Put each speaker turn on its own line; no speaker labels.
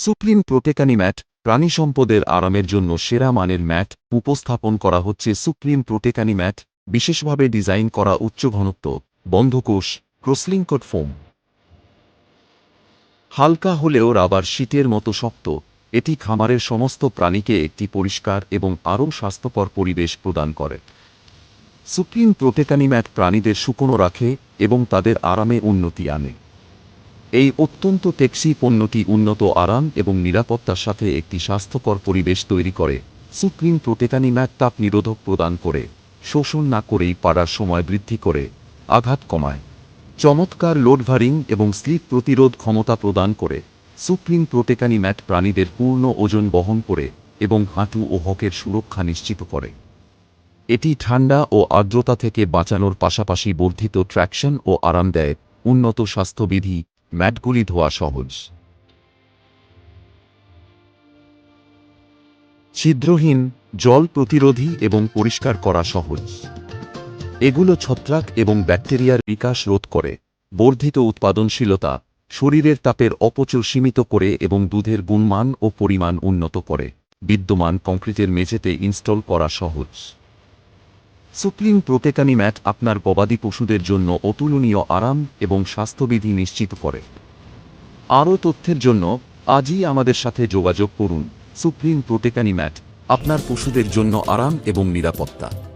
Supreme প্রোটেকানি mat, প্রাণী সম্পদের আরামের জন্য সেরা মানের ম্যাট উপস্থাপন করা হচ্ছে সুপ্রিম প্রোটেকানি ম্যাট, বিশেষভাবে ডিজাইন করা উচ্চ ঘনত্ব, বন্ধকোষ, ক্রসলিংকট ফোম। হালকা হলেও রাবার শীতের মতো শক্ত, এটি খামারের সমস্ত প্রাণীকে একটি পরিষ্কার এবং আরও স্বাস্থ্যকর পরিবেশ প্রদান করে। সুপ্রিম প্রোটেকানি ম্যাট প্রাণীদের শুকনো রাখে এবং তাদের আরামে উন্নতি আনে। এই অত্যন্ত টেক্সি পণ্যটি উন্নত আরাম এবং নিরাপত্তার সাথে একটি স্বাস্থ্যকর পরিবেশ তৈরি করে, সুপ্রিম প্রোটেকানি ম্যাট তাপ নিরোধক প্রদান করে, শোষণ না করেই পাড়ার সময় বৃদ্ধি করে, আঘাত কমায়। চমৎকার লোডভারিং এবং স্লিপ প্রতিরোধ ক্ষমতা প্রদান করে, সুপ্রিম প্রোটেকানি ম্যাট প্রাণীদের পূর্ণ ওজন বহন করে এবং হাঁটু ও হকের সুরক্ষা নিশ্চিত করে। এটি ঠান্ডা ও আর্দ্রতা থেকে বাঁচানোর পাশাপাশি বর্ধিত ট্র্যাকশন ও আরাম দেয়, উন্নত স্বাস্থ্যবিধি ম্যাটগুলি ধোয়া সহজ। ছিদ্রহীন, জল প্রতিরোধী এবং পরিষ্কার করা সহজ। এগুলো ছত্রাক এবং ব্যাকটেরিয়ার বিকাশ রোধ করে। বর্ধিত উৎপাদনশীলতা শরীরের তাপের অপচয় সীমিত করে এবং দুধের গুণমান ও পরিমাণ উন্নত করে। বিদ্যমান কংক্রিটের মেঝেতে ইনস্টল করা সহজ। সুপ্রিম প্রোটেকানি ম্যাট আপনার গবাদি পশুদের জন্য অতুলনীয় আরাম এবং স্বাস্থ্যবিধি নিশ্চিত করে। আরও তথ্যের জন্য আজই আমাদের সাথে যোগাযোগ করুন। সুপ্রিম প্রোটেকানি ম্যাট আপনার পশুদের জন্য আরাম এবং নিরাপত্তা।